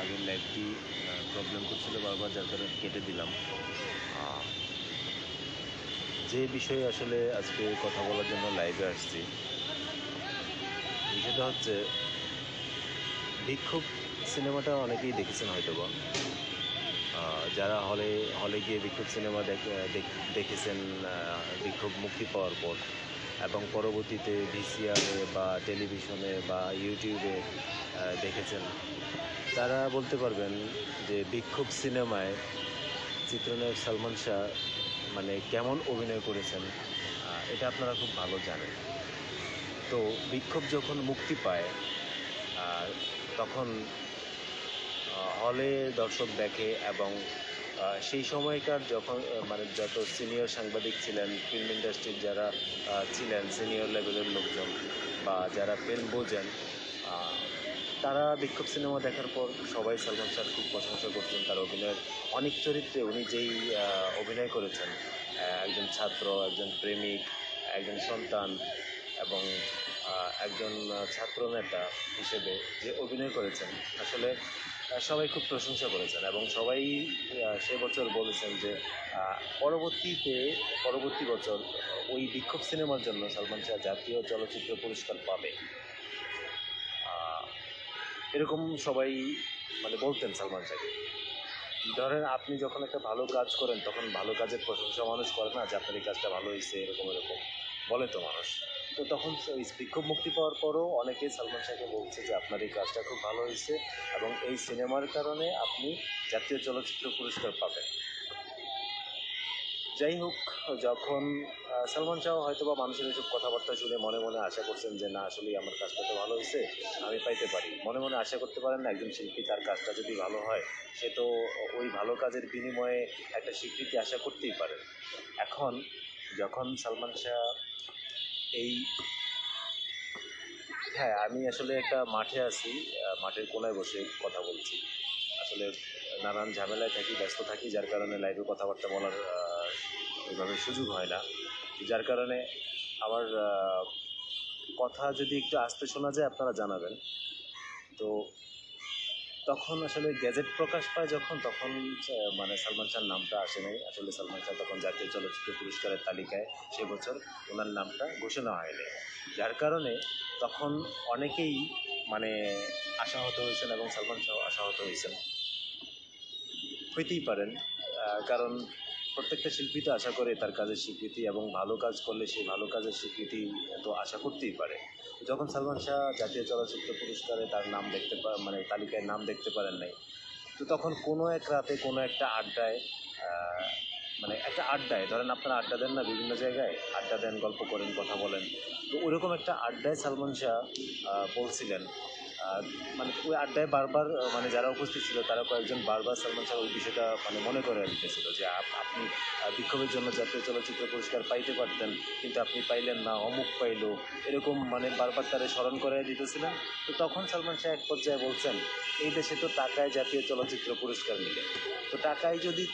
আগের লাইভটি প্রবলেম করছিল বারবার, যার কারণে কেটে দিলাম। যে বিষয়ে আসলে আজকে কথা বলার জন্য লাইভে আসছি, বিষয়টা হচ্ছে বিক্ষোভ সিনেমাটা অনেকেই দেখেছেন হয়তো বা যারা হলে হলে গিয়ে বিক্ষোভ সিনেমা দেখ- দেখ- দেখেছেন বিক্ষোভ মুক্তি পাওয়ার পর, এবং পরবর্তীতে ভিসিআরে বা টেলিভিশনে বা ইউটিউবে দেখেছেন। তারা বলতে পারবেন যে বিক্ষোভ সিনেমায় চিত্রনায়ক সালমান শাহ মানে কেমন অভিনয় করেছেন এটা আপনারা খুব ভালো জানেন। তো বিক্ষোভ যখন মুক্তি পায় তখন হলে দর্শক দেখে এবং সেই সময়কার যখন মানে যত সিনিয়র সাংবাদিক ছিলেন, ফিল্ম ইন্ডাস্ট্রির যারা ছিলেন, সিনিয়র লেভেলের লোকজন বা যারা ফিল্ম বোঝেন তারা বিক্ষোভ সিনেমা দেখার পর সবাই সালমান শাহর খুব প্রশংসা করছেন তার অভিনয়ের অনেক চরিত্রে উনি যেই অভিনয় করেছেন একজন ছাত্র একজন প্রেমিক একজন সন্তান এবং একজন আহ, ছাত্রনেতা হিসেবে যে অভিনয় করেছেন আসলে সবাই খুব প্রশংসা করেছেন এবং সবাই সে বছর বলেছেন যে পরবর্তীতে পরবর্তী বছর ওই বিক্ষোভ সিনেমার জন্য সালমান শাহ জাতীয় চলচ্চিত্র পুরস্কার পাবে। এরকম সবাই মানে বলতেন সালমান শাহকে ধরেন আপনি যখন একটা ভালো কাজ করেন, তখন ভালো কাজের প্রশংসা মানুষ করে না যে আপনার এই কাজটা ভালো হয়েছে এরকম এরকম। বলে তো মানুষ। তো তখন ওই বিক্ষোভ মুক্তি পাওয়ার পরও অনেকে সালমান শাহকে বলছে যে, আপনার এই কাজটা খুব ভালো হয়েছে এবং এই সিনেমার কারণে আপনি জাতীয় চলচ্চিত্র পুরস্কার পাবেন। যাই হোক, যখন সালমান শাহ হয়তো বা মানুষের এসব কথাবার্তা শুনে মনে মনে আশা করছেন যে, না, আসলেই আমার কাজটা তো ভালো হয়েছে, আমি পাইতে পারি। মনে মনে আশা করতে পারেন না, একজন শিল্পী তার কাজটা যদি ভালো হয়, সে তো ওই ভালো কাজের বিনিময়ে একটা স্বীকৃতি আশা করতেই পারে। এখন, যখন সালমান শাহ এই হ্যাঁ আমি আসলে একটা মাঠে আছি মাঠের কোনায় বসে কথা বলছি। আসলে নানান ঝামেলায় থাকি, ব্যস্ত থাকি, যার কারণে লাইভে কথাবার্তা বলার ওইভাবে সুযোগ হয় না। যার কারণে আমার কথা যদি একটু আসতে শোনা যায়, আপনারা জানাবেন। তো তখন আসলে গ্যাজেট প্রকাশ পায় যখন, তখন মানে সালমান শাহর নামটা আসে নাই। আসলে সালমান শাহ তখন জাতীয় চলচ্চিত্র পুরস্কারের তালিকায় সে বছর ওনার নামটা ঘোষণা হয়নি। যার কারণে তখন অনেকেই মানে আশাহত হয়েছেন এবং সালমান শাহ আশাহত হয়েছেন। হইতেই পারেন কারণ প্রত্যেকটা শিল্পী তো আশা করে তার কাজের স্বীকৃতি এবং ভালো কাজ করলে সেই ভালো কাজের স্বীকৃতি তো আশা করতেই পারে। যখন সালমান শাহ জাতীয় চলচ্চিত্র পুরস্কারে তার নাম দেখতে মানে তালিকায় নাম দেখতে পারেন নাই, তো তখন কোনো এক রাতে কোনো একটা আড্ডায় মানে একটা আড্ডায়, ধরেন আপনারা আড্ডা দেন না বিভিন্ন জায়গায়, আড্ডা দেন, গল্প করেন, কথা বলেন, তো ওইরকম একটা আড্ডায় সালমান শাহ বলছিলেন আহ, মানে ওই আড্ডায় বারবার মানে যারা উপস্থিত ছিল তারা কয়েকজন বারবার সালমান শাহ ওই বিষয়টা মানে মনে করে দিতেছিল যে আপনি বিক্ষোভের জন্য জাতীয় চলচ্চিত্র পুরস্কার পাইতে পারতেন কিন্তু আপনি পাইলেন না অমুক পাইল এরকম মানে বারবার তারা স্মরণ করে দিতেছিলেন। তো তখন সালমান শাহ এক পর্যায়ে বলছেন এই দেশে তো টাকায় জাতীয় চলচ্চিত্র পুরস্কার মিলে তো টাকায় যদি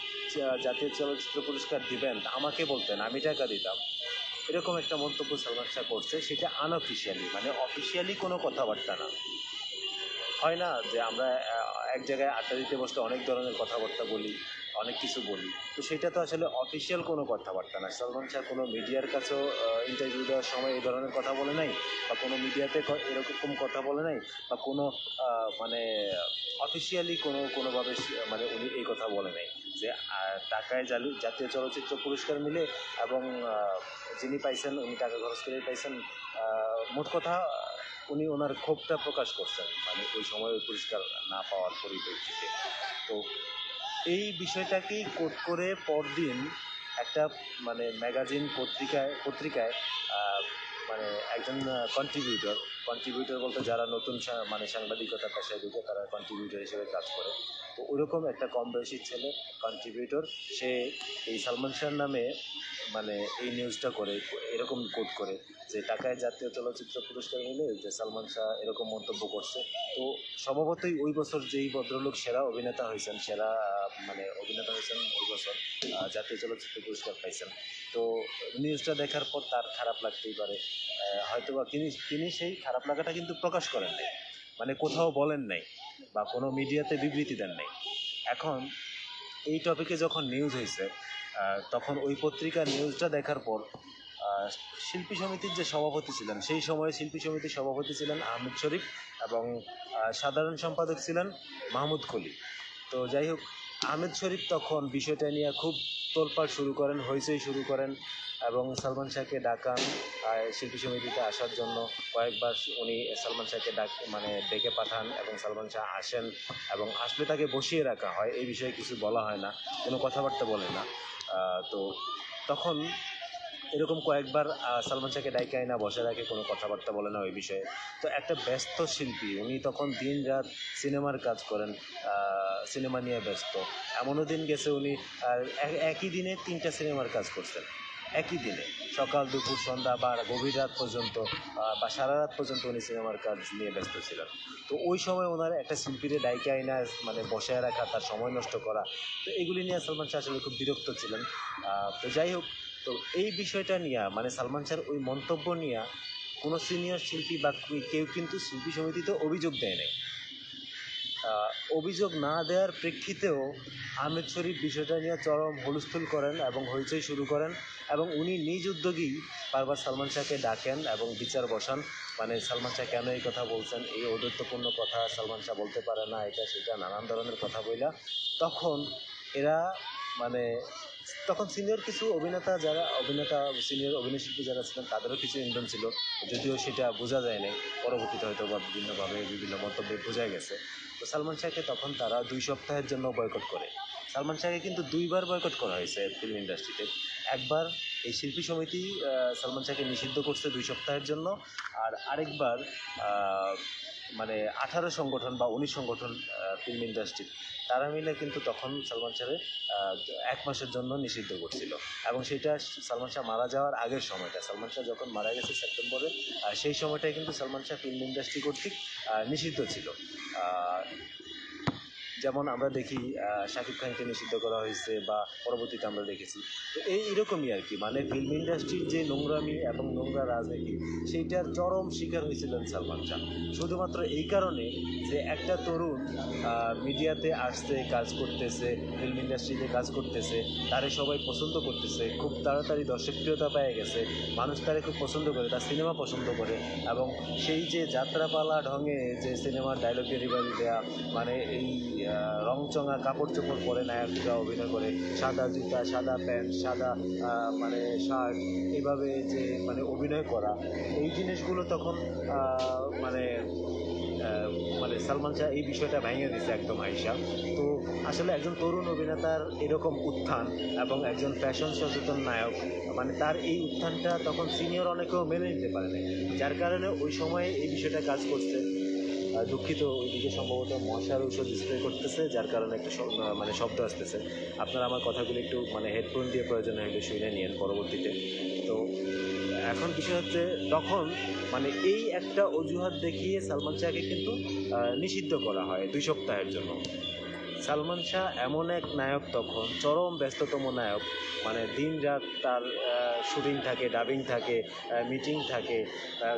জাতীয় চলচ্চিত্র পুরস্কার দিবেন আমাকে বলতেন আমি টাকা দিতাম। এরকম একটা মন্তব্য সালমান শাহ করছে সেটা আনঅফিসিয়ালি মানে অফিসিয়ালি কোনো কথাবার্তা না। হয় না যে আমরা এক জায়গায় আড্ডা দিতে বসলে অনেক ধরনের কথাবার্তা বলি, অনেক কিছু বলি। তো সেটা তো আসলে অফিসিয়াল কোনো কথাবার্তা না। সালমান শাহ কোনো মিডিয়ার কাছেও ইন্টারভিউ দেওয়ার সময় এই ধরনের কথা বলে নাই, বা কোনো মিডিয়াতে এরকম কথা বলে নাই, বা কোনো মানে অফিসিয়ালি কোনো, কোনোভাবে মানে উনি এই কথা বলে নাই যে টাকায় জালি, জাতীয় চলচ্চিত্র পুরস্কার মিলে এবং যিনি পাইছেন, উনি টাকা খরচ করেই পাইছেন মোট কথা উনি ওনার ক্ষোভটা প্রকাশ করছেন মানে ওই সময় পরিষ্কার না পাওয়ার পরিপ্রেক্ষিতে। তো এই বিষয়টাকেই কোট করে পরদিন একটা মানে ম্যাগাজিন পত্রিকায় পত্রিকায় মানে একজন কন্ট্রিবিউটর কন্ট্রিবিউটর বলতে যারা নতুন মানে সাংবাদিকতা পেশায় ঢুকে তারা কন্ট্রিবিউটর হিসেবে কাজ করে। তো ওইরকম একটা কম বয়সী ছেলে কন্ট্রিবিউটর সে এই সালমান শাহর নামে মানে এই নিউজটা করে এরকম কোট করে যে টাকায় জাতীয় চলচ্চিত্র পুরস্কার মিলে যে সালমান শাহ এরকম মন্তব্য করছে। তো স্বভাবতই ওই বছর যেই ভদ্রলোক সেরা অভিনেতা হয়েছেন সেরা মানে অভিনেতা হয়েছেন ওই বছর জাতীয় চলচ্চিত্র পুরস্কার পাইছেন। তো নিউজটা দেখার পর তার খারাপ লাগতেই পারে। আহ, হয়তোবা তিনি তিনি সেই খারাপ লাগাটা কিন্তু প্রকাশ করেন মানে কোথাও বলেন নাই বা কোনো মিডিয়াতে বিবৃতি দেন নাই। এখন এই টপিকে যখন নিউজ হয়েছে তখন ওই পত্রিকার নিউজটা দেখার পর শিল্পী সমিতির যে সভাপতি ছিলেন, সেই সময়ে শিল্পী সমিতির সভাপতি ছিলেন আহমেদ শরীফ এবং সাধারণ সম্পাদক ছিলেন মাহমুদ কলি। তো যাই হোক, আহমেদ শরীফ তখন বিষয়টা নিয়ে খুব তোলপাড় শুরু করেন, হইচই শুরু করেন। এবং সালমান শাহকে ডাকান শিল্পী সমিতিতে আসার জন্য কয়েকবার উনি সালমান শাহকে ডাক মানে ডেকে পাঠান এবং সালমান শাহ আসেন এবং আসলে তাকে বসিয়ে রাখা হয়। এই বিষয়ে কিছু বলা হয় না, কোনো কথাবার্তা বলে না। তো তখন এরকম কয়েকবার সালমান শাহকে ডাইকে আইনা বসে রাখে, কোনো কথাবার্তা বলে না ওই বিষয়ে। তো একটা ব্যস্ত শিল্পী, উনি তখন দিন রাত সিনেমার কাজ করেন সিনেমা নিয়ে ব্যস্ত। এমনও দিন গেছে উনি একই দিনে তিনটা সিনেমার কাজ করছেন। একই দিনে, সকাল, দুপুর, সন্ধ্যা বা গভীর রাত পর্যন্ত বা সারা রাত পর্যন্ত উনি সিনেমার কাজ নিয়ে ব্যস্ত ছিলেন। তো ওই সময় ওনার একটা শিল্পীরে ডাইকে আইনা মানে বসায় রাখা, তার সময় নষ্ট করা, তো এগুলি নিয়ে সালমান শাহ আসলে খুব বিরক্ত ছিলেন। তো যাই হোক, তো এই বিষয়টা নিয়ে মানে সালমান শাহর ওই মন্তব্য নিয়ে কোনো সিনিয়র শিল্পী বা কেউ কিন্তু শিল্পী সমিতিতে অভিযোগ দেয় নাই। অভিযোগ না দেওয়ার প্রেক্ষিতেও আহমেদ শরীফ বিষয়টা নিয়ে চরম হুলস্থুল করেন এবং হইচই শুরু করেন এবং উনি নিজ উদ্যোগেই বারবার সালমান শাহকে ডাকেন এবং বিচার বসান। মানে সালমান শাহ কেন এই কথা বলছেন? এই ঔদত্যপূর্ণ কথা সালমান শাহ বলতে পারে না, এটা সেটা নানান ধরনের কথা বইলা। তখন এরা মানে তখন সিনিয়র কিছু অভিনেতা যারা, অভিনেতা সিনিয়র অভিনয়শিল্পী যারা ছিলেন, তাদেরও কিছু ইন্ধন ছিল। যদিও সেটা বোঝা যায় নাই, পরবর্তীতে হয়তো বা বিভিন্নভাবে, বিভিন্ন মন্তব্যে বোঝা গেছে। তো সালমান শাহকে তখন তারা দুই সপ্তাহের জন্য বয়কট করে। সালমান শাহকে কিন্তু দুইবার বয়কট করা হয়েছে ফিল্ম ইন্ডাস্ট্রিতে একবার এই শিল্পী সমিতি সালমান শাহকে নিষিদ্ধ করছে দুই সপ্তাহের জন্য, আর আরেকবার মানে আঠারো সংগঠন বা উনিশ সংগঠন ফিল্ম ইন্ডাস্ট্রির তারা মিলে কিন্তু তখন সালমান শাহের এক মাসের জন্য নিষিদ্ধ করছিল। এবং সেটা সালমান শাহ মারা যাওয়ার আগের সময়টা। সালমান শাহ যখন মারা গেছে সেপ্টেম্বরে সেই সময়টায় কিন্তু সালমান শাহ ফিল্ম ইন্ডাস্ট্রি কর্তৃক নিষিদ্ধ ছিল। যেমন আমরা দেখি শাকিব খানকে নিষিদ্ধ করা হয়েছে বা পরবর্তীতে আমরা দেখেছি। তো এই এরকমই আর কি মানে ফিল্ম ইন্ডাস্ট্রির যে নোংরামি এবং নোংরা রাজনীতি, সেইটার চরম শিকার হয়েছিলেন সালমান শাহ। শুধুমাত্র এই কারণে যে একটা তরুণ মিডিয়াতে আসছে, কাজ করতেছে ফিল্ম ইন্ডাস্ট্রিতে কাজ করতেছে, তারে সবাই পছন্দ করতেছে, খুব তাড়াতাড়ি দর্শকপ্রিয়তা পেয়ে গেছে, মানুষ তারে খুব পছন্দ করে, তার সিনেমা পছন্দ করে এবং সেই যে যাত্রাপালা ঢঙে যে সিনেমার ডায়লগ ডেলিভারি দেয়া মানে এই রংচঙা কাপড় চোপড় পরে নায়করা অভিনয় করে। সাদা জুতা, সাদা প্যান্ট, সাদা মানে শার্ট, এভাবে যে মানে অভিনয় করা। এই জিনিসগুলো তখন মানে মানে সালমান শাহ এই বিষয়টা ভেঙে দিচ্ছে একদম আইসা তো আসলে একজন তরুণ অভিনেতার এরকম উত্থান এবং একজন ফ্যাশন সচেতন নায়ক মানে তার এই উত্থানটা তখন সিনিয়র অনেকেও মেনে নিতে পারে না যার কারণে ওই সময়ে এই বিষয়টা কাজ করছে। দুঃখিত ওইদিকে সম্ভবত মশার ঔষধ স্প্রে করতেছে, যার কারণে একটা মানে শব্দ আসতেছে। আপনারা আমার কথাগুলো একটু মানে হেডফোন দিয়ে প্রয়োজন হলে শুনে নিন পরবর্তীতে। তো, এখন বিষয় হচ্ছে, তখন মানে এই একটা অজুহাত দেখিয়ে সালমান শাহকে কিন্তু নিষিদ্ধ করা হয় দুই সপ্তাহের জন্য। সালমান শাহ এমন এক নায়ক তখন, চরম ব্যস্ততম নায়ক মানে দিন রাত তার শুটিং থাকে, ডাবিং থাকে মিটিং থাকে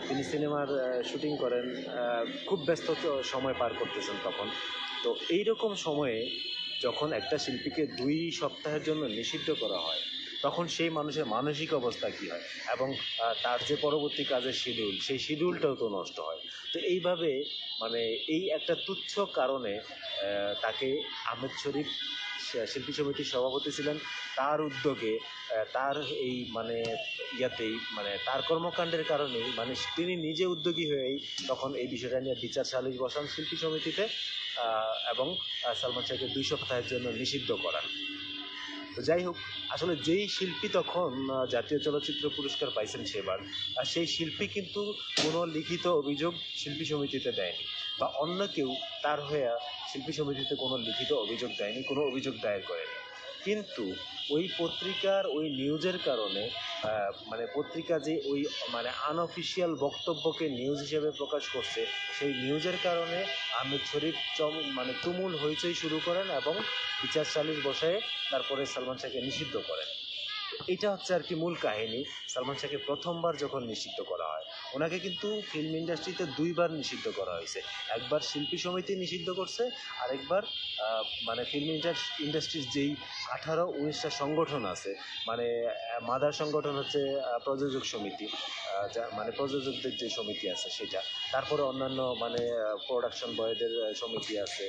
তিনি সিনেমার শুটিং করেন খুব ব্যস্ত সময় পার করতেছেন তখন। তো এই রকম সময়ে যখন একটা শিল্পীকে দুই সপ্তাহের জন্য নিষিদ্ধ করা হয়, তখন সেই মানুষের মানসিক অবস্থা কী হয়? এবং তার যে পরবর্তী কাজের শিডিউল সেই শিডিউলটাও তো নষ্ট হয়। তো এইভাবে মানে এই একটা তুচ্ছ কারণে তাকে আহমেদ শরীফ শিল্পী সমিতির সভাপতি ছিলেন। তার উদ্যোগে তার এই মানে ইয়াতেই মানে তার কর্মকাণ্ডের কারণেই মানে তিনি নিজে উদ্যোগী হয়েই তখন এই বিষয়টা নিয়ে বিচার সালিশ বসান শিল্পী সমিতিতে এবং সালমান শাহকে দুই সপ্তাহের জন্য নিষিদ্ধ করান। তো যাই হোক, আসলে যেই শিল্পী তখন জাতীয় চলচ্চিত্র পুরস্কার পাইছেন সেবার, আর সেই শিল্পী কিন্তু কোনো লিখিত অভিযোগ শিল্পী সমিতিতে দেয়নি। বা অন্য কেউ তার হয়ে শিল্পী সমিতিতে কোনো লিখিত অভিযোগ দেয়নি, কোনো অভিযোগ দায়ের করেনি। কিন্তু ওই পত্রিকার ওই নিউজের কারণে মানে পত্রিকা যে ওই মানে আনঅফিসিয়াল বক্তব্যকে নিউজ হিসেবে প্রকাশ করছে, সেই নিউজের কারণে আহমেদ শরীফ চম মানে তুমুল হইচই শুরু করেন এবং বিচার সালিশ বসায় তারপরে সালমান শাহকে নিষিদ্ধ করেন। এটা হচ্ছে আর কি মূল কাহিনী। সালমান শাহকে প্রথমবার যখন নিষিদ্ধ করা হয় ওনাকে কিন্তু ফিল্ম ইন্ডাস্ট্রিতে দুইবার নিষিদ্ধ করা হয়েছে। একবার শিল্পী সমিতি নিষিদ্ধ করছে, আরেকবার মানে ফিল্ম ইন্ডাস্ট্রির যেই আঠারো উনিশটা সংগঠন আছে মানে মাদার সংগঠন হচ্ছে প্রযোজক সমিতি মানে প্রযোজকদের যে সমিতি আছে সেটা। তারপরে অন্যান্য মানে প্রোডাকশন বয়দের সমিতি আছে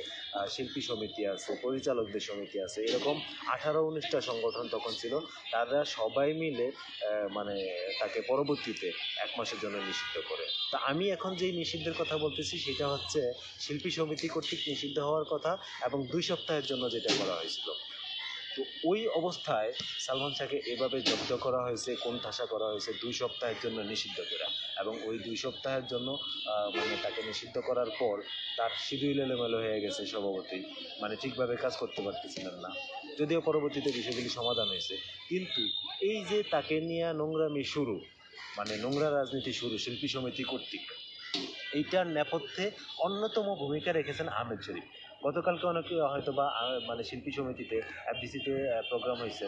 শিল্পী সমিতি আছে, পরিচালকদের সমিতি আছে, এরকম আঠারো উনিশটা সংগঠন তখন ছিল। তারা সবাই মিলে মানে তাকে পরবর্তীতে এক মাসের জন্য নিষিদ্ধ করে। তা আমি এখন যেই নিষিদ্ধের কথা বলতেছি, সেটা হচ্ছে শিল্পী সমিতি কর্তৃক নিষিদ্ধ হওয়ার কথা এবং দুই সপ্তাহের জন্য যেটা করা হয়েছিল। তো ওই অবস্থায় সালমান শাহকে এভাবে জব্দ করা হয়েছে, কোন ঠাসা করা হয়েছে, দুই সপ্তাহের জন্য নিষিদ্ধ করা। এবং ওই দুই সপ্তাহের জন্য মানে তাকে নিষিদ্ধ করার পর তার শিডিউল এলোমেলো হয়ে গেছে স্বভাবতই। মানে ঠিকভাবে কাজ করতে পারতেছিলেন না। যদিও পরবর্তীতে বিষয়গুলি সমাধান হয়েছে। কিন্তু এই যে তাকে নিয়ে নোংরামি শুরু মানে নোংরা রাজনীতি শুরু, শিল্পী সমিতি কর্তৃক। এইটার নেপথ্যে অন্যতম ভূমিকা রেখেছেন আহমেদ শরীফ। গতকালকে অনেকে হয়তো বা মানে শিল্পী সমিতিতে, এফডিসিতে প্রোগ্রাম হয়েছে।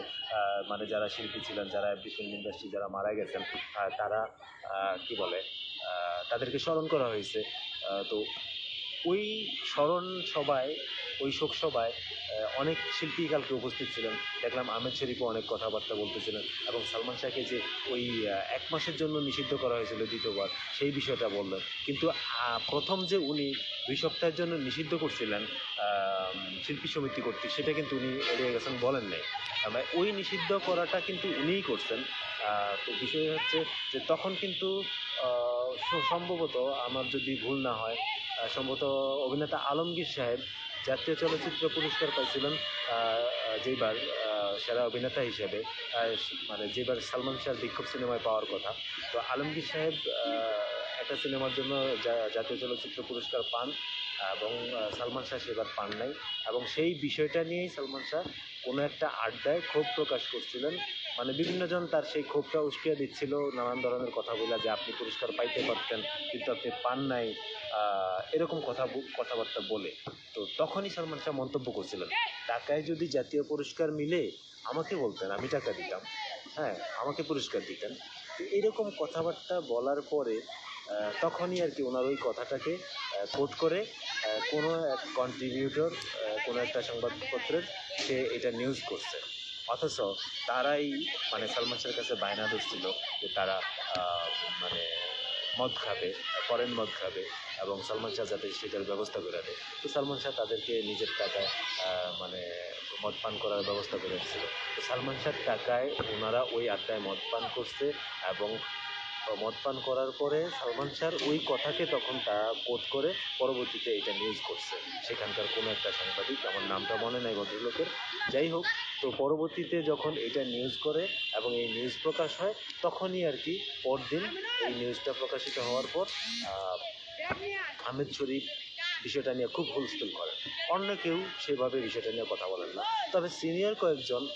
মানে যারা শিল্পী ছিলেন, যারা এফডি ফিল্ম ইন্ডাস্ট্রি যারা মারা গেছেন তারা কি বলে তাদেরকে স্মরণ করা হয়েছে। তো ওই স্মরণ সভায়, ওই শোক সভায় অনেক শিল্পী কালকে উপস্থিত ছিলেন। দেখলাম আহমেদ শরীফও অনেক কথাবার্তা বলতেছিলেন এবং সালমান শাহকে যে ওই এক মাসের জন্য নিষিদ্ধ করা হয়েছিল দ্বিতীয়বার, সেই বিষয়টা বললেন। কিন্তু প্রথম যে উনি দুই সপ্তাহের জন্য নিষিদ্ধ করছিলেন শিল্পী সমিতি কর্তৃক, সেটা কিন্তু উনি এড়িয়ে গেছেন, বলেন নাই। ওই নিষিদ্ধ করাটা কিন্তু উনিই করছেন। তো বিষয় হচ্ছে যে তখন কিন্তু সম্ভবত আমার যদি ভুল না হয় সম্ভবত অভিনেতা আলমগীর সাহেব জাতীয় চলচ্চিত্র পুরস্কার পাইছিলেন যেবার সেরা অভিনেতা হিসেবে মানে যেবার সালমান শাহর বিক্ষোভ সিনেমায় পাওয়ার কথা। তো আলমগীর সাহেব একটা সিনেমার জন্য জাতীয় চলচ্চিত্র পুরস্কার পান এবং সালমান শাহ সেবার পান নাই এবং সেই বিষয়টা নিয়েই সালমান শাহ কোনো একটা আড্ডায় ক্ষোভ প্রকাশ করছিলেন। মানে বিভিন্নজন তার সেই ক্ষোভটা উস্কিয়ে দিচ্ছিল নানান ধরনের কথা বলে যে আপনি পুরস্কার পাইতে পারতেন, কিন্তু আপনি পান নাই এরকম কথা কথাবার্তা বলে। তো তখনই সালমান শাহ মন্তব্য করছিলেন, টাকায় যদি জাতীয় পুরস্কার মিলে, আমাকে বলতেন, আমি টাকা দিতাম। হ্যাঁ আমাকে পুরস্কার দিতেন। তো এরকম কথাবার্তা বলার পরে তখনই আর কি ওনার ওই কথাটাকে কোট করে কোনো এক কন্ট্রিবিউটর কোনো একটা সংবাদপত্রের সে এটা নিউজ করছে। অথচ তারাই মানে সালমান শাহের কাছে বায়না ধরছিল যে তারা মানে মদ খাবে ফরেন মদ খাবে এবং সালমান শাহ যাতে সেটার ব্যবস্থা করে দেয় তো সালমান শাহ তাদেরকে নিজের টাকায় মানে মদ পান করার ব্যবস্থা করে দিচ্ছিল তো সালমান শাহর টাকায় ওনারা ওই আড্ডায় মদ পান করছে এবং মদ পান করার পরে সালমান শাহর ওই কথাকে তখন তারা কোট করে পরবর্তীতে এটা নিউজ করছে। সেখানকার কোনো একটা সাংবাদিক আমার নামটা মনে নাই ভদ্রলোকের। যাই হোক তো পরবর্তীতে যখন এটা নিউজ করে এবং এই নিউজ প্রকাশ হয় তখনই আর কি পরদিন এই নিউজটা প্রকাশিত হওয়ার পর আহ, আহমেদ শরীফ বিষয়টা নিয়ে খুব হুলস্থুল করেন। অন্য কেউ সেভাবে বিষয়টা নিয়ে কথা বলেন না। তবে সিনিয়র কয়েকজন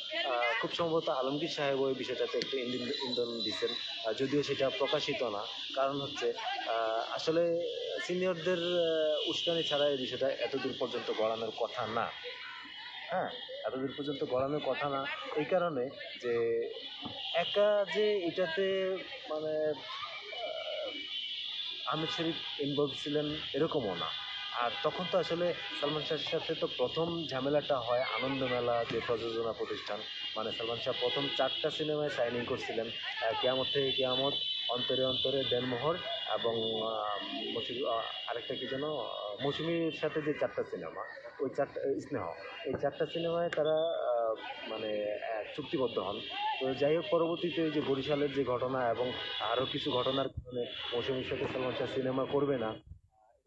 খুব সম্ভবত আলমগীর সাহেব ওই বিষয়টাতে একটু ইন্ধন দিচ্ছেন যদিও সেটা প্রকাশিত না। কারণ হচ্ছে আসলে সিনিয়রদের উস্কানি ছাড়া এই বিষয়টা এতদূর পর্যন্ত গড়ানোর কথা না। হ্যাঁ এতদূর পর্যন্ত গড়ানোর কথা না। এই কারণে যে একা যে এটাতে মানে আহমেদ শরীফ ইনভলভ ছিলেন এরকমও না। আর তখন তো আসলে সালমান শাহের সাথে তো প্রথম ঝামেলাটা হয় আনন্দমেলা যে প্রযোজনা প্রতিষ্ঠান। মানে সালমান শাহ প্রথম চারটা সিনেমায় সাইনিং করছিলেন কেয়ামত থেকে কেয়ামত, অন্তরে অন্তরে দেনমোহর এবং আরেকটা কি যেন মৌসুমীর সাথে যে চারটা সিনেমা, ওই চারটা স্নেহ। এই চারটা সিনেমায় তারা মানে চুক্তিবদ্ধ হন। তো যাই হোক, পরবর্তীতে যে বরিশালের যে ঘটনা এবং আরও কিছু ঘটনার কারণে মৌসুমীর সাথে সালমান শাহ সিনেমা করবে না আহ,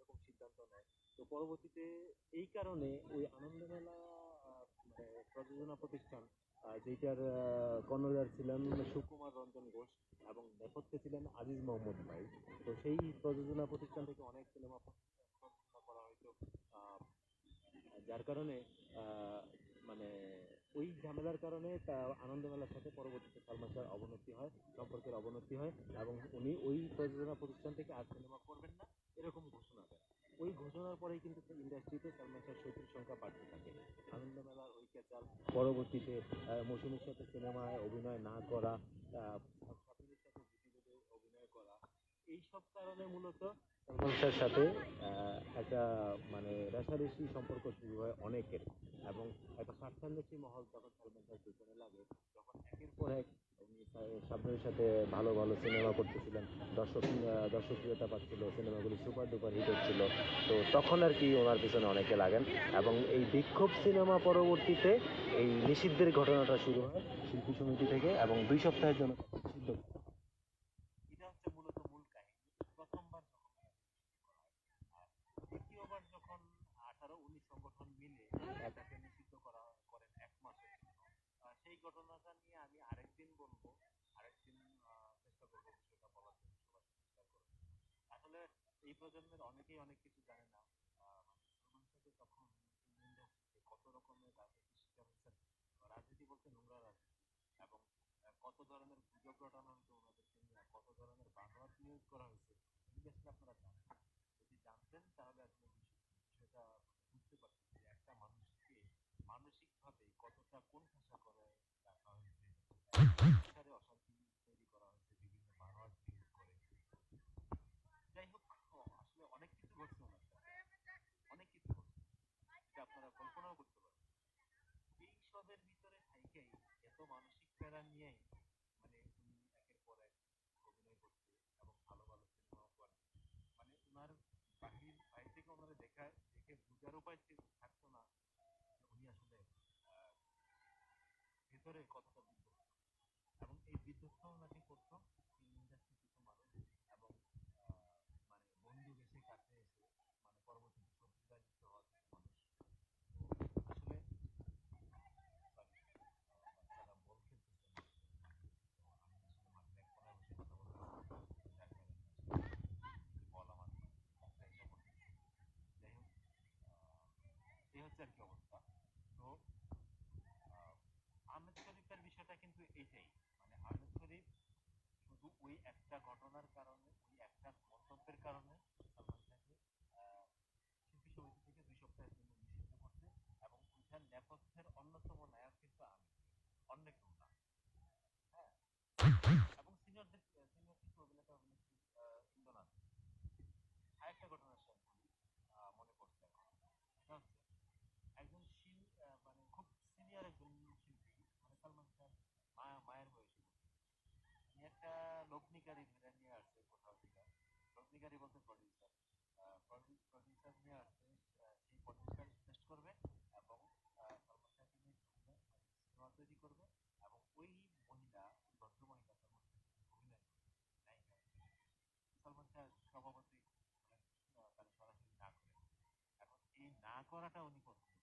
এরকম সিদ্ধান্ত নেয় তো পরবর্তীতে এই কারণে ওই আনন্দমেলা আহ, মানে প্রযোজনা প্রতিষ্ঠান যেটার কর্ণধার ছিলেন সুকুমার রঞ্জন ঘোষ এবং নেপথ্যে ছিলেন আজিজ মোহাম্মদ ভাই তো সেই প্রযোজনা প্রতিষ্ঠান থেকে অনেক সিনেমা প্রযোজনা করা হয়তো যার কারণে মানে ওই ঝামেলার কারণে তা আনন্দমেলার সাথে পরবর্তীতে সালমান শাহর অবনতি হয় সম্পর্কের অবনতি হয় এবং উনি ওই প্রযোজনা প্রতিষ্ঠান থেকে আর সিনেমা করবেন না এরকম ঘোষণা দেন। ওই ঘোষণার পরে কিন্তু ইন্ডাস্ট্রিতে সালমান শাহ শত্রুর সংখ্যা বাড়তে থাকে। আনন্দমেলার ওই ক্যাচাল পরবর্তীতে মৌসুমীর সাথে সিনেমায় অভিনয় না করা সাথে অভিনয় করা এইসব কারণে মূলত সালমান সাথে একটা মানে রেশারেশি সম্পর্ক শুরু হয় অনেকের। এবং একটা স্বার্থান্বেষী মহল তখন সালমান শাহর পিছনে লাগে। যখন একের পর এক সাবনের সাথে ভালো ভালো সিনেমা করতেছিলেন, দর্শক দর্শকপ্রিয়তা পাচ্ছিল, সিনেমাগুলি সুপার ডুপার হিট হচ্ছিল, তো তখন আর কি ওনার পিছনে অনেকে লাগেন। এবং এই বিক্ষোভ সিনেমা পরবর্তীতে এই নিষিদ্ধের ঘটনাটা শুরু হয় শিল্পী সমিতি থেকে এবং দুই সপ্তাহের জন্য নিষিদ্ধ করা হয়। এটা হচ্ছে মূলত মূল কাহিনী প্রথমবার যখন তাকে নিষিদ্ধ করা হয় আর দ্বিতীয়বার যখন আঠারো উনিশ সংগঠন মিলে তাকে নিষিদ্ধ করা হয়- করেন এক মাসের জন্য আহ, সেই ঘটনাটা নিয়ে আমি আরেকদিন বলব, আরেকদিন চেষ্টা করব বিষয়টা বলার জন্য আসলে এই প্রজন্মের অনেকেই অনেক কিছু জানে না। মানে শাহকে তখন কত রকমের রাজনীতির শিকার হয়েছেন রাজনীতি বলতে নোংরা রাজনীতি, এবং কত ধরনের গুজব রটানো হয়েছে ওনাদেরকে নিয়ে কত ধরনের বানোয়াট নিউজ করা হয়েছে আসলে আপনারা জানেন যদি জানতেন তাহলে বিষয়- বিষয়টা বুঝতে পারতেন যে একটা মানুষকে মানসিকভাবে কতটা কোন ভাষা করে রাখা হয়েছে সংসারে অশান্তি তৈরি করা হয়েছে বিভিন্ন বানোয়াট নিউজ করে যাই হোক ও, আসলে অনেক কিছু ঘটছে ওনার সাথে অনেক কিছু ঘটছে যেটা আপনারা কল্পনাও করতে পারেন এই সবের ভিতরে থাইকেই এত মানসিক প্যারা নিয়েই মানে উনি একের পর এক অভিনয় করছে এবং ভালো ভালো সিনেমা উপহার দিচ্ছে। মানে উনার বাহির বাইরে থেকে ওনারা দেখা দেখে বুঝার উপায় ছিল- থাকতো না যে উনি আসলে আহ, ভেতরে কতটা বিধ্বস্ত এবং এই বিধ্বস্ত ওনাকে করতো ফিল্ম ইন্ডাস্ট্রি কিছু মানুষ এবং আহ, মানে বন্ধু বেশি কাছে এসে মানে পরবর্তীতে শত্রুতায় লিপ্ত হওয়া কিছু মানুষ তো আসলে sorry, আহ, বাচ্চারা বল খেলতেছে তো আমি আসলে মাঠের এক কোনায় বসে কথা বলতেছি যার কারণে আসলে কিছু বল আমার কাছে এসে পড়তেছে যাই হোক আহ, এই হচ্ছে আর কি অবস্থা? তো আহমেদ শরীফের বিষয়টা কিন্তু এটাই। মানে আহমেদ শরীফ শুধু ওই একটা ঘটনার কারণে ওই একটা মন্তব্যের কারণে সালমান শাহকে আহ, শিল্পী সমিতি থেকে দুই সপ্তাহের জন্য নিষিদ্ধ করছে এবং ওইটার নেপথ্যের অন্যতম নায়ক কিন্তু আমি অন্য কেউ না হ্যাঁ এবং সিনিয়রদের সিনিয়র কিছু অভিনেতা অভিনেত্রী আহ, ইন্ধন আছে আরেকটা ঘটনা শেয়ার করি আহ, মনে পড়ছে এখন সেটা হচ্ছে একজন শিল আহ, মানে খুব সিনিয়র একজন শিল্পী মানে সালমান শাহ মা মায়ের বয়সী উনি একটা লগ্নিকারী ধরে নিয়ে আসছে কোথাও থেকে লগ্নিকারী বলতে প্রডিউসার প্রডিউসার নিয়ে আসছে আহ, সেই প্রডিউসার ইনভেস্ট করবে এবং আহ, সালমান শাহকে নিয়ে ছবিটা সিনেমা তৈরি করবে এবং ওই মহিলা ওই ভদ্র মহিলা সালমান শাহকে নিয়ে অভিনয় করবে নায়িকা হিসেবে। সালমান শাহ স্বভাবতই বলেন, আহ, তাহলে সরাসরি না করে এখন এই না করাটা উনি পছন্দ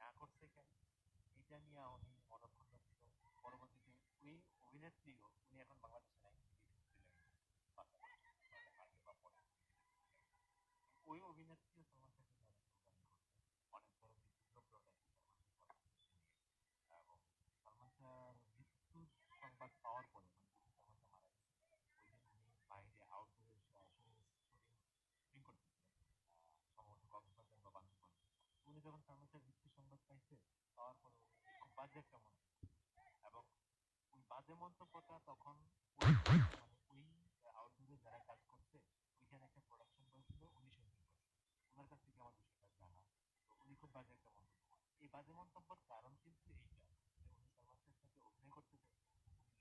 না করছে কেন? এটা নিয়ে উনি ছিল পরবর্তীতে ওই অভিনেত্রীও উনি এখন বাংলাদেশে নাই বিদেশে চলে গেছে পাঁচ বছর আগে বা পরে ওই অভিনেত্রীও সালমান শাহকে নিয়ে অনেক প্রোগ্রাম করছে অনেক ধরনের গুজব রটাইছে সালমান শাহ নিয়ে এবং সালমান শাহর মৃত্যুর সংবাদ পাওয়ার পরে মানে যেদিন সালমান শাহ মারা গেছে ওই দিন উনি বাইরে আউটডোরে শুটিং শুটিং করতেছিলেন আহ, সম্ভবত কক্সবাজার বা বান্দরবান উনি যখন সালমান শাহের সংবাদ পাইছে পাওয়ার পরে খুব বাজে একটা মন্তব্য। এবং ওই বাজে মন্তব্যটা তখন ওই মানে আউটডোরে যারা কাজ করছে, ওইখানে একটা প্রোডাকশন করেছিল উনি শুটিং করছে ওনার কাছ থেকে আমার বিষয়টা জানা। তো উনি খুব বাজে একটা মন্তব্য এই বাজে মন্তব্যের কারণ কিন্তু এইটা, যে উনি সালমান সাথে অভিনয় করতে চাইছে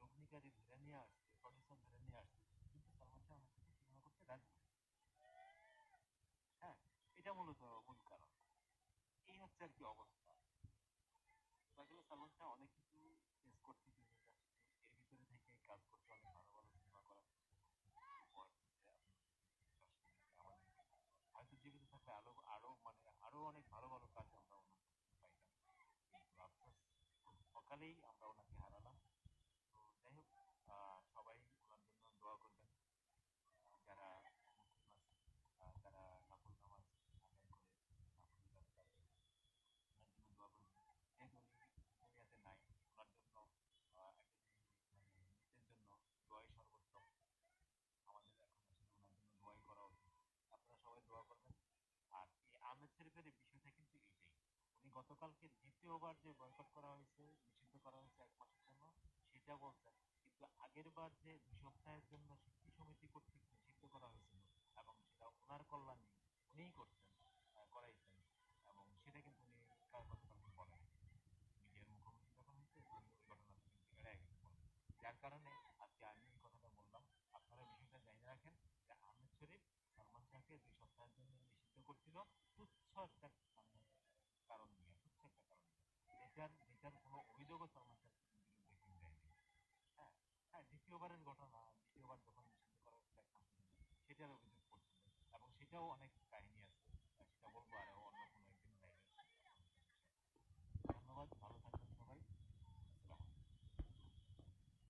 লগ্নিকারী ধরে নিয়ে আসছে প্রডিউসার ধরে নিয়ে আসছে কিন্তু সালমান শাহ ওনার সাথে সিনেমা করতে রাজি না। হ্যাঁ এটা মূলত মূল কারণ এই কি অবস্থা? আসলে সালমান খান অনেক কিছু ফেস করছে এর ভিতরে থেকে কাজ করছে অনেক ভালো ভালো সিনেমা করার হয়তো জীবিত থাকলে আরও আরও মানে আরও অনেক ভালো ভালো কাজ আমরা ওনার পাইতাম। সকালেই আমরা ওনাকে হারালাম তো যাই হোক আহ, সবাই ওনার জন্য দোয়া করবেন আহ, যারা মুসলিম আছে আহ, যারা নফল নামাজ আদায় করে নফল ইবাদত আদায় করে ওনার জন্য দোয়া করবেন যেহেতু উনি দুনিয়াতে নাই ওনার জন্য আহ, একজন মানে মৃতের জন্য দোয়াই সর্বোত্তম আমাদের এখন আসলে ওনার জন্য দোয়াই করা উচিত আপনারা সবাই দোয়া করবেন শরীফের বিষয়টা কিন্তু এটাই। উনি গতকালকে দ্বিতীয়বার যে বয়কট করা হয়েছে, নিষিদ্ধ করা হয়েছে এক মাসের জন্য, সেটা বলছেন। কিন্তু আগের বার যে দুই সপ্তাহের জন্য শিক্ষি সমিতি কর্তৃক নিষিদ্ধ করা হয়েছিল এবং সেটা ওনার কল্যাণে উনিই করছেন আহ, করাইছেন এবং সেটা কিন্তু উনি কার গতকালকে বলেন মিডিয়ার মুখোমুখি যখন হয়েছে উনি ওই ঘটনাটা কিন্তু এড়াই গেছে বলেন। যার কারণে আজকে আমি এই কথাটা বললাম আপনারা বিষয়টা জানিয়ে রাখেন যে আহমেদ শরীফ সালমান শাহকে দুই সপ্তাহের জন্য নিষিদ্ধ করছিল তুচ্ছ একটা কারণ নিয়ে তুচ্ছ একটা কারণ নিয়ে। যেটার